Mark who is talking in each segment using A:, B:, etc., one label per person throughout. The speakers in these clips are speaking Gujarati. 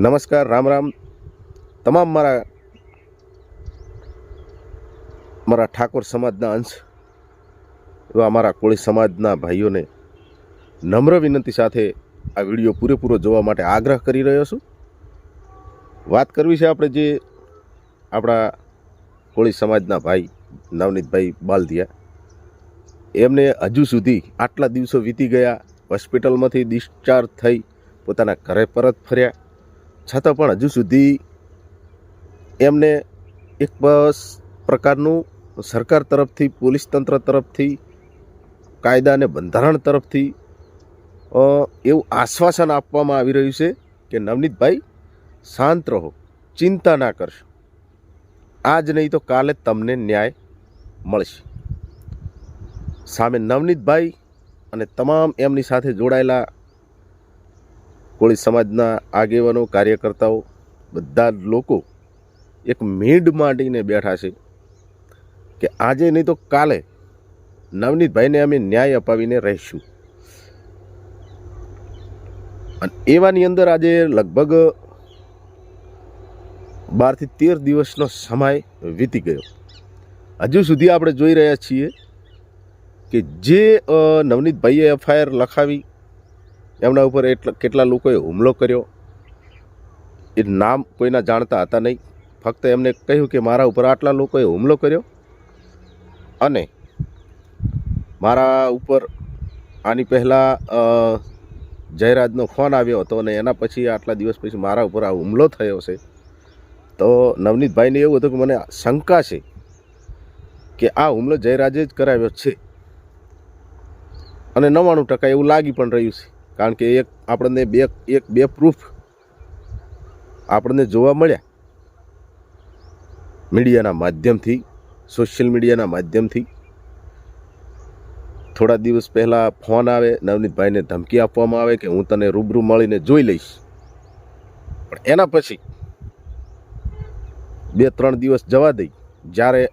A: નમસ્કાર, રામ રામ. તમામ મારા મારા ઠાકોર સમાજના અંશ એવા અમારા કોળી સમાજના ભાઈઓને નમ્ર વિનંતી સાથે આ વીડિયો પૂરેપૂરો જોવા માટે આગ્રહ કરી રહ્યો છું. વાત કરવી છે આપણે જે આપણા કોળી સમાજના ભાઈ નવનીતભાઈ બાલધિયા. એમને હજુ સુધી આટલા દિવસો વીતી ગયા, હોસ્પિટલમાંથી ડિસ્ચાર્જ થઈ, પોતાના ઘરે પરત ફર્યા. છતાં પણ હજુ સુધી એમને એક બસ પ્રકારનું સરકાર તરફથી, પોલીસ તંત્ર તરફથી કાયદા અને બંધારણ તરફથી એવું આશ્વાસન આપવામાં આવી રહ્યું છે કે નવનીતભાઈ શાંત રહો, ચિંતા ના કરશો. આજ નહીં તો કાલે તમને ન્યાય મળશે. સામે નવનીતભાઈ અને તમામ એમની સાથે જોડાયેલા કોળી સમાજના આગેવાનો, કાર્યકર્તાઓ, બધા લોકો એક મીડ માંડીને બેઠા છે કે આજે નહીં તો કાલે નવનીતભાઈને અમે ન્યાય અપાવીને રહીશું. અને એવાની અંદર આજે લગભગ બારથી તેર દિવસનો સમય વીતી ગયો. હજુ સુધી આપણે જોઈ રહ્યા છીએ કે જે નવનીતભાઈએ એફઆઈઆર લખાવી એમના ઉપર એટલા, કેટલા લોકોએ હુમલો કર્યો, એ નામ કોઈના જાણતા હતા નહીં. ફક્ત એમને કહ્યું કે મારા ઉપર આટલા લોકોએ હુમલો કર્યો અને મારા ઉપર આની પહેલાં જયરાજનો ફોન આવ્યો હતો અને એના પછી આટલા દિવસ પછી મારા ઉપર આ હુમલો થયો છે. તો નવનીતભાઈને એવું હતું કે મને શંકા છે કે આ હુમલો જયરાજે જ કરાવ્યો છે. અને નવ્વાણું ટકા એવું લાગી પણ રહ્યું છે. કારણ કે એક આપણને બે, એક, બે પ્રૂફ આપણને જોવા મળ્યા. મીડિયાના માધ્યમથી સોશિયલ મીડિયાના માધ્યમથી. થોડા દિવસ પહેલાં ફોન આવે, નવનીતભાઈને ધમકી આપવામાં આવે કે હું તને રૂબરૂ મળીને જોઈ લઈશ. પણ એના પછી બે, ત્રણ દિવસ જવા દઈ, જ્યારે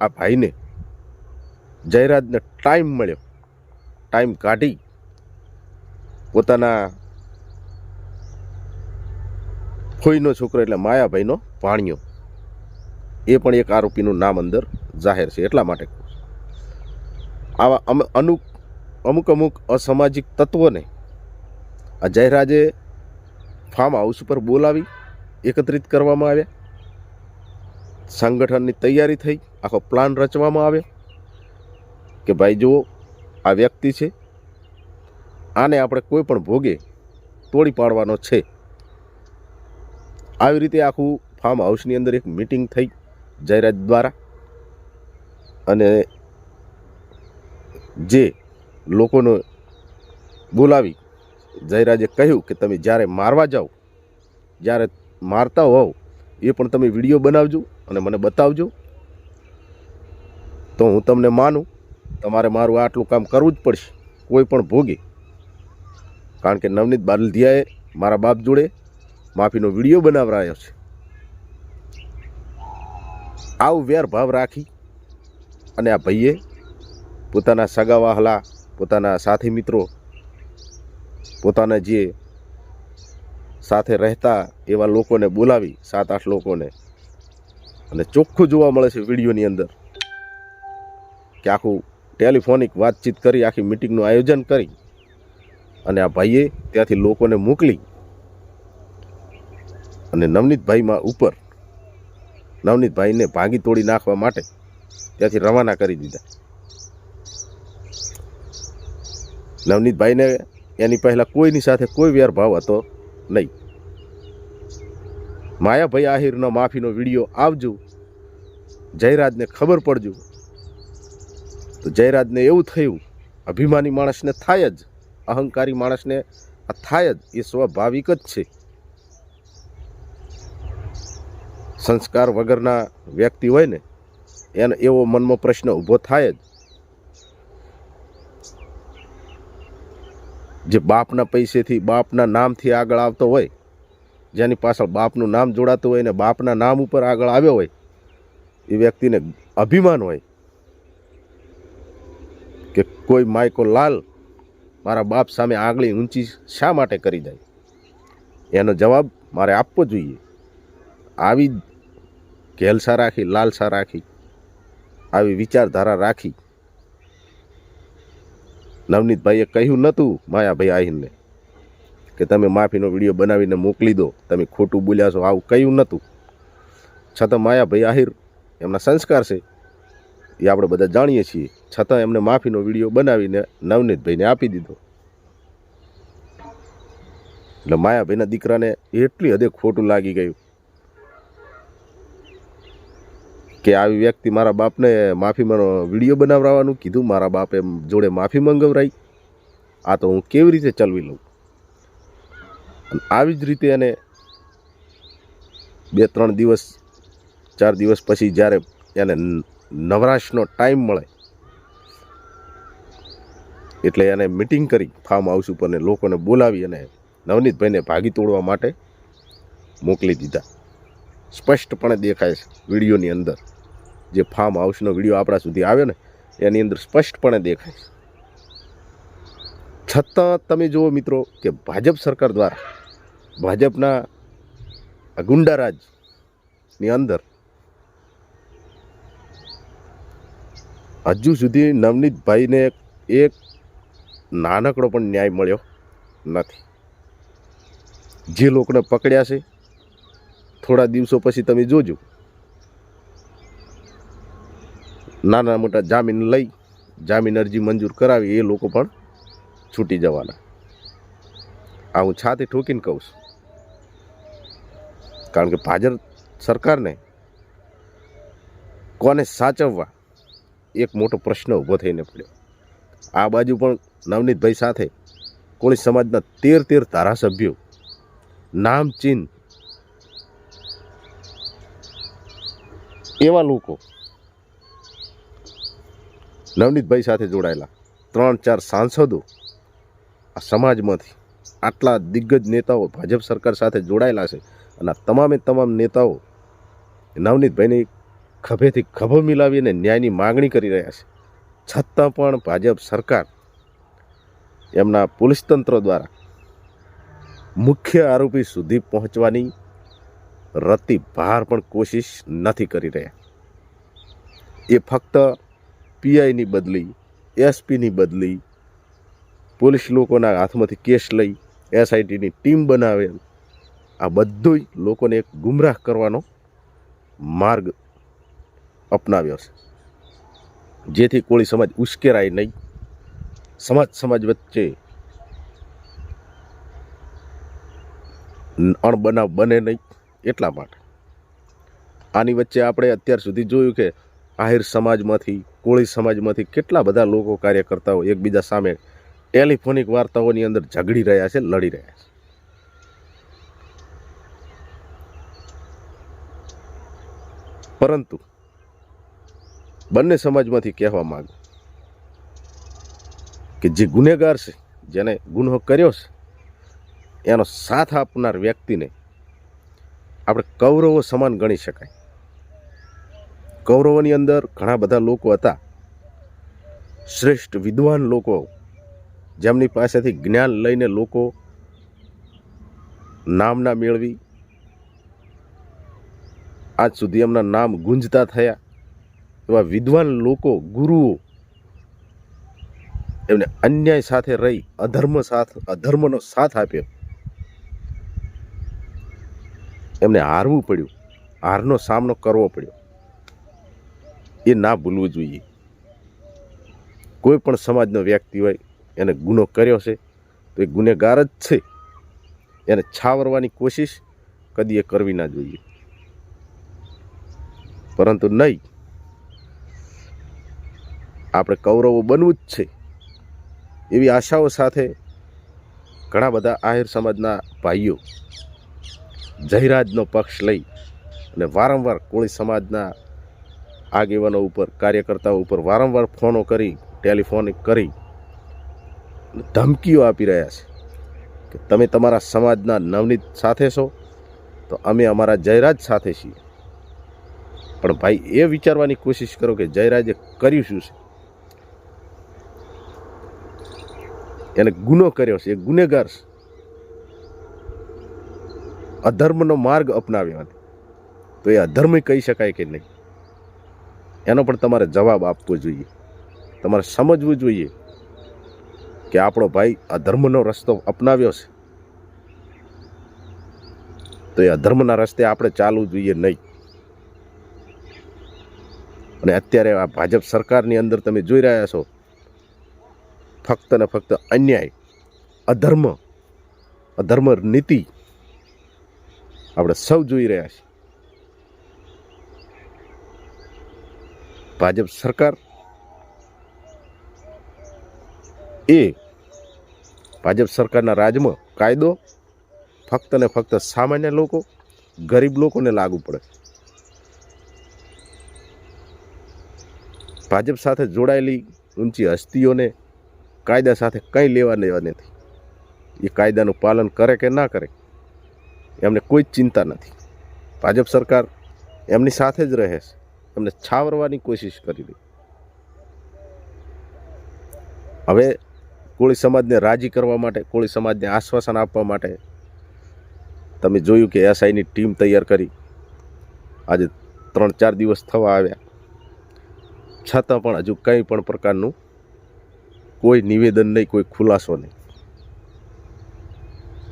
A: આ ભાઈને જયરાજને ટાઈમ મળ્યો. ટાઈમ કાઢી પોતાના ફોઈનો છોકરો એટલે માયાભાઈનો ભાણિયો. એ પણ એક આરોપીનું નામ અંદર જાહેર છે, એટલા માટે આવા અમ અનુક અમુક અમુક અસામાજિક તત્વોને આ જયરાજે ફાર્મ હાઉસ ઉપર બોલાવી, એકત્રિત કરવામાં આવ્યા. સંગઠનની તૈયારી થઈ, આખો પ્લાન રચવામાં આવ્યો કે ભાઈ જુઓ, આ વ્યક્તિ છે આને આપણે કોઈ પણ ભોગે તોડી પાડવાનો છે. આવી રીતે આખું ફાર્મ હાઉસની અંદર એક મિટિંગ થઈ જયરાજ દ્વારા. અને જે લોકોને બોલાવી જયરાજે કહ્યું કે તમે જ્યારે મારવા જાઓ, જ્યારે મારતા હોવ, એ પણ તમે વીડિયો બનાવજો અને મને બતાવજો. તો હું તમને માનું, તમારે મારું આટલું કામ કરવું જ પડશે. કોઈ પણ ભોગે કારણ કે નવનીત બાલધિયાએ મારા બાપ જોડે માફીનો વીડિયો બનાવરાયો છે. આવું વેર ભાવ રાખી અને આ ભાઈએ પોતાના સગા વહાલા, પોતાના સાથી મિત્રો, પોતાના જે સાથે રહેતા એવા લોકોને બોલાવી સાત આઠ લોકોને. અને ચોખ્ખું જોવા મળે છે વિડીયોની અંદર કે આખું ટેલિફોનિક વાતચીત કરી, આખી મિટિંગનું આયોજન કરી અને આ ભાઈએ ત્યાંથી લોકોને મોકલી અને નવનીતભાઈમાં ઉપર નવનીતભાઈને ભાગી તોડી નાખવા માટે ત્યાંથી રવાના કરી દીધા. નવનીતભાઈને એની પહેલાં કોઈની સાથે કોઈ વેરભાવ હતો નહીં. માયાભાઈ આહિરનો માફીનો વીડિયો આવજો. જયરાજને ખબર પડજો. તો જયરાજને એવું થયું, અભિમાની માણસને થાય જ અહંકારી માણસને થાય જ એ સ્વાભાવિક જ છે. સંસ્કાર વગરના વ્યક્તિ હોય ને, એને એવો મનમાં પ્રશ્ન ઊભો થાય જ. જે બાપના પૈસેથી, બાપના નામથી આગળ આવતો હોય, જેની પાછળ બાપનું નામ જોડાતું હોય ને, બાપના નામ ઉપર આગળ આવ્યો હોય, એ વ્યક્તિને અભિમાન હોય કે કોઈ માયકો લાલ મારા બાપ સામે આંગળી ઊંચી શા માટે કરી જાય એનો જવાબ મારે આપવો જોઈએ. આવી ઘેલસા રાખી, લાલસા રાખી, આવી વિચારધારા રાખી. નવનીતભાઈએ કહ્યું નહોતું માયાભાઈ આહિરને કે તમે માફીનો વીડિયો બનાવીને મોકલી દો. તમે ખોટું બોલ્યા છો, આવું કહ્યું નહોતું. છતાં માયાભાઈ આહિર એમના સંસ્કાર છે. એ આપણે બધા જાણીએ છીએ. છતાં એમને માફીનો વીડિયો બનાવીને નવનીતભાઈને આપી દીધો. એટલે માયાભાઈના દીકરાને એટલી હદે ખોટું લાગી ગયું કે આવી વ્યક્તિ મારા બાપને માફીમાંનો વીડિયો બનાવવાનું કીધું. મારા બાપે જોડે માફી મંગવરાઈ. આ તો હું કેવી રીતે ચલવી લઉં? આવી જ રીતે એને બે ત્રણ દિવસ, ચાર દિવસ પછી જ્યારે એને નવરાશનો ટાઈમ મળે. એટલે એને મિટિંગ કરી ફાર્મ હાઉસ ઉપર ને લોકોને બોલાવી અને નવનીતભાઈને ભાગી તોડવા માટે મોકલી દીધા. સ્પષ્ટપણે દેખાય છે વિડીયોની અંદર. જે ફાર્મ હાઉસનો વીડિયો આપણા સુધી આવ્યો ને, એની અંદર સ્પષ્ટપણે દેખાય છે. છતાં તમે જુઓ મિત્રો કે ભાજપ સરકાર દ્વારા, ભાજપના આ ગુંડારાજની અંદર હજુ સુધી નવનીતભાઈને એક નાનકડો પણ ન્યાય મળ્યો નથી. જે લોકોને પકડ્યા છે, થોડા દિવસો પછી તમે જોજો. નાના મોટા જામીન લઈ, જામીન અરજી મંજૂર કરાવી, એ લોકો પણ છૂટી જવાના. આ હું છાતી ઠોકીને કહું છું. કારણ કે ભાજપ સરકારને કોને સાચવવા એક મોટો પ્રશ્ન ઊભો થઈને પડ્યો. આ બાજુ પણ નવનીતભાઈ સાથે કોળી સમાજના તેર તેર ધારાસભ્યો નામચીન એવા લોકો નવનીતભાઈ સાથે જોડાયેલા ત્રણ ચાર સાંસદો આ સમાજમાંથી આટલા દિગ્ગજ નેતાઓ ભાજપ સરકાર સાથે જોડાયેલા છે અને તમામે તમામ નેતાઓ નવનીતભાઈની ખભેથી ખભો મિલાવીને ન્યાયની માગણી કરી રહ્યા છે. છતાં પણ ભાજપ સરકાર એમના પોલીસ તંત્ર દ્વારા મુખ્ય આરોપી સુધી પહોંચવાની રતી ભાર પણ કોશિશ નથી કરી રહ્યા. એ ફક્ત પીઆઈની બદલી, એસપીની બદલી, પોલીસ લોકોના હાથમાંથી કેસ લઈ, એસઆઈટીની ટીમ બનાવે, આ બધુંય લોકોને ગુમરાહ કરવાનો માર્ગ અપનાવ્યો છે. જેથી કોળી સમાજ ઉશ્કેરાય નહીં. સમાજ સમાજ વચ્ચે અણબનાવ બને નહીં એટલા માટે. આની વચ્ચે આપણે અત્યાર સુધી જોયું કે આહિર સમાજમાંથી, કોળી સમાજમાંથી કેટલા બધા લોકો કાર્યકર્તાઓ એકબીજા સામે ટેલિફોનિક વાર્તાઓની અંદર ઝઘડી રહ્યા છે, લડી રહ્યા છે. પરંતુ બંને સમાજમાંથી કહેવા માગ કે જે ગુનેગાર છે, જેને ગુનો કર્યો છે, એનો સાથ આપનાર વ્યક્તિને આપણે કૌરવો સમાન ગણી શકાય. કૌરવોની અંદર ઘણા બધા લોકો હતા, શ્રેષ્ઠ વિદ્વાન લોકો, જેમની પાસેથી જ્ઞાન લઈને લોકો નામના મેળવી, આજ સુધી એમના નામ ગુંજતા થયા. એવા વિદ્વાન લોકો, ગુરુઓ, એમને અન્યાય સાથે રહી, અધર્મ સાથ, અધર્મનો સાથ આપ્યો. એમને હારવું પડ્યું. હારનો સામનો કરવો પડ્યો. એ ના ભૂલવું જોઈએ. કોઈ પણ સમાજનો વ્યક્તિ હોય, એને ગુનો કર્યો છે, તો એ ગુનેગાર જ છે. એને છાવરવાની કોશિશ કદી એ કરવી ના જોઈએ. પરંતુ નહીં. આપણે કૌરવો બનવું જ છે. એવી આશાઓ સાથે ઘણા બધા આહિર સમાજના ભાઈઓ જયરાજનો પક્ષ લઈ અને વારંવાર કોળી સમાજના આગેવાનો ઉપર, કાર્યકર્તાઓ ઉપર વારંવાર ફોનો કરી, ટેલિફોનિક કરી ધમકીઓ આપી રહ્યા છે કે તમે તમારા સમાજના નવનીત સાથે છો, તો અમે અમારા જયરાજ સાથે છીએ. પણ ભાઈ, એ વિચારવાની કોશિશ કરો કે જયરાજે કર્યું શું છે? એને ગુનો કર્યો છે, એ ગુનેગાર છે. અધર્મનો માર્ગ અપનાવ્યો હતો તો એ અધર્મ કહી શકાય કે નહીં? એનો પણ તમારે જવાબ આપવો જોઈએ. તમારે સમજવું જોઈએ કે આપણો ભાઈ અધર્મનો રસ્તો અપનાવ્યો છે. તો એ અધર્મના રસ્તે આપણે ચાલવું જોઈએ નહીં. અને અત્યારે આ ભાજપ સરકારની અંદર તમે જોઈ રહ્યા છો ફક્ત ને ફક્ત અન્યાય, અધર્મ અધર્મ નીતિ આપણે સૌ જોઈ રહ્યા છીએ. ભાજપ સરકાર એ ભાજપ સરકારના રાજમાં કાયદો ફક્ત ને ફક્ત સામાન્ય લોકો, ગરીબ લોકોને લાગુ પડે. ભાજપ સાથે જોડાયેલી ઊંચી હસ્તીઓને કાયદા સાથે કંઈ લેવા દેવા નથી. એ કાયદાનું પાલન કરે કે ના કરે, એમને કોઈ જ ચિંતા નથી. ભાજપ સરકાર એમની સાથે જ રહે છે. એમને છાવરવાની કોશિશ કરી રહી હવે કોળી સમાજને રાજી કરવા માટે, કોળી સમાજને આશ્વાસન આપવા માટે તમે જોયું કે એસઆઈની ટીમ તૈયાર કરી. આજે ત્રણ ચાર દિવસ થવા આવ્યા. છતાં પણ હજુ કંઈ પણ પ્રકારનું કોઈ નિવેદન નહીં, કોઈ ખુલાસો નહીં.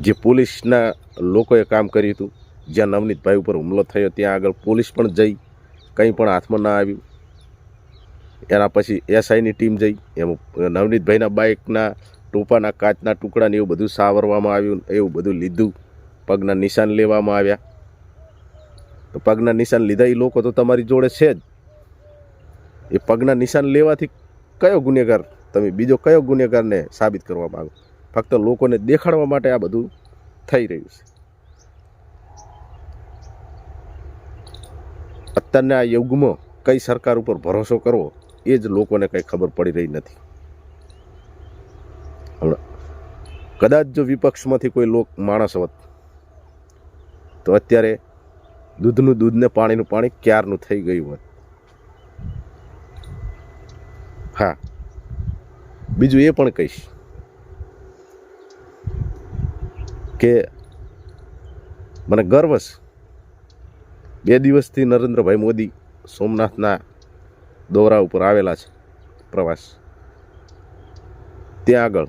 A: જે પોલીસના લોકોએ કામ કર્યું હતું, જ્યાં નવનીતભાઈ ઉપર હુમલો થયો, ત્યાં આગળ પોલીસ પણ જઈ, કંઈ પણ હાથમાં ના આવ્યું. એના પછી એસઆઈની ટીમ જઈ, એમાં નવનીતભાઈના બાઇકના ટોપાના કાચના ટુકડાને એવું બધું સાવરવામાં આવ્યું, એવું બધું લીધું. પગના નિશાન લેવામાં આવ્યા. તો પગના નિશાન લીધા એ લોકો તો તમારી જોડે છે જ. એ પગના નિશાન લેવાથી કયો ગુનેગાર તમે બીજો કયો ગુનેગારને સાબિત કરવા માંગો? ફક્ત લોકોને દેખાડવા માટે આ બધું થઈ રહ્યું છે. અત્યારના આ યુગમાં કઈ સરકાર ઉપર ભરોસો કરવો, એ જ લોકોને કંઈ ખબર પડી રહી નથી. હમણાં, કદાચ જો વિપક્ષમાંથી કોઈ લોક માણસ હોત, તો અત્યારે દૂધનું દૂધ ને પાણીનું પાણી ક્યારનું થઈ ગયું હોત? હા બીજું એ પણ કહીશ કે મને ગર્વ છે. બે દિવસથી નરેન્દ્રભાઈ મોદી સોમનાથના દોરા ઉપર આવેલા છે પ્રવાસ. ત્યાં આગળ.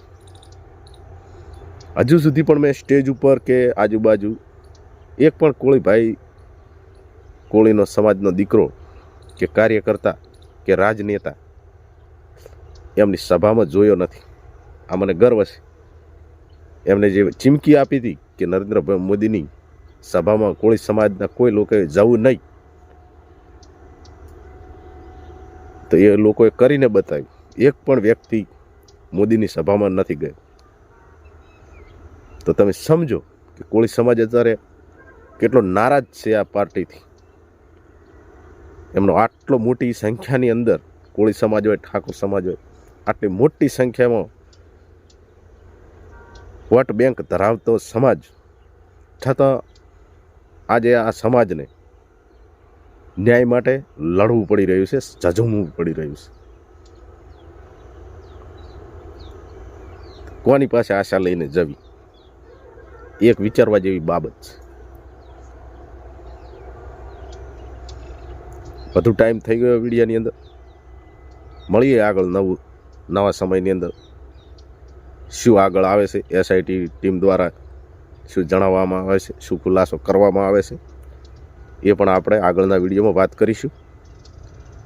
A: હજુ સુધી પણ મેં સ્ટેજ ઉપર કે આજુબાજુ એક પણ કોળીભાઈ કોળીનો સમાજનો દીકરો કે કાર્યકર્તા કે રાજનેતા એમની સભામાં જોયો નથી. આ મને ગર્વ છે. એમને જે ચીમકી આપી હતી કે નરેન્દ્રભાઈ મોદીની સભામાં કોળી સમાજના કોઈ લોકોએ જવું નહીં. તો એ લોકોએ કરીને બતાવ્યું. એક પણ વ્યક્તિ મોદીની સભામાં નથી ગયો. તો તમે સમજો કે કોળી સમાજ અત્યારે કેટલો નારાજ છે આ પાર્ટીથી. એમનો આટલો મોટી સંખ્યાની અંદર કોળી સમાજ હોય, ઠાકોર સમાજ હોય આટલી મોટી સંખ્યામાં વોટ બેંક ધરાવતો સમાજ, છતાં આજે આ સમાજને ન્યાય માટે લડવું પડી રહ્યું છે, ઝઝુમવું પડી રહ્યું છે. કોની પાસે આશા લઈને જવી? એક વિચારવા જેવી બાબત છે. વધુ ટાઈમ થઈ ગયો વિડીયાની અંદર. મળીએ આગળ નવું નવા સમયની અંદર શું આગળ આવે છે? એસઆઈટી ટીમ દ્વારા શું જણાવવામાં આવે છે? શું ખુલાસો કરવામાં આવે છે? એ પણ આપણે આગળના વિડીયોમાં વાત કરીશું.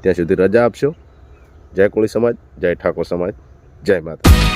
A: ત્યાં સુધી રજા આપશો. જય કોળી સમાજ, જય ઠાકોર સમાજ, જય માતા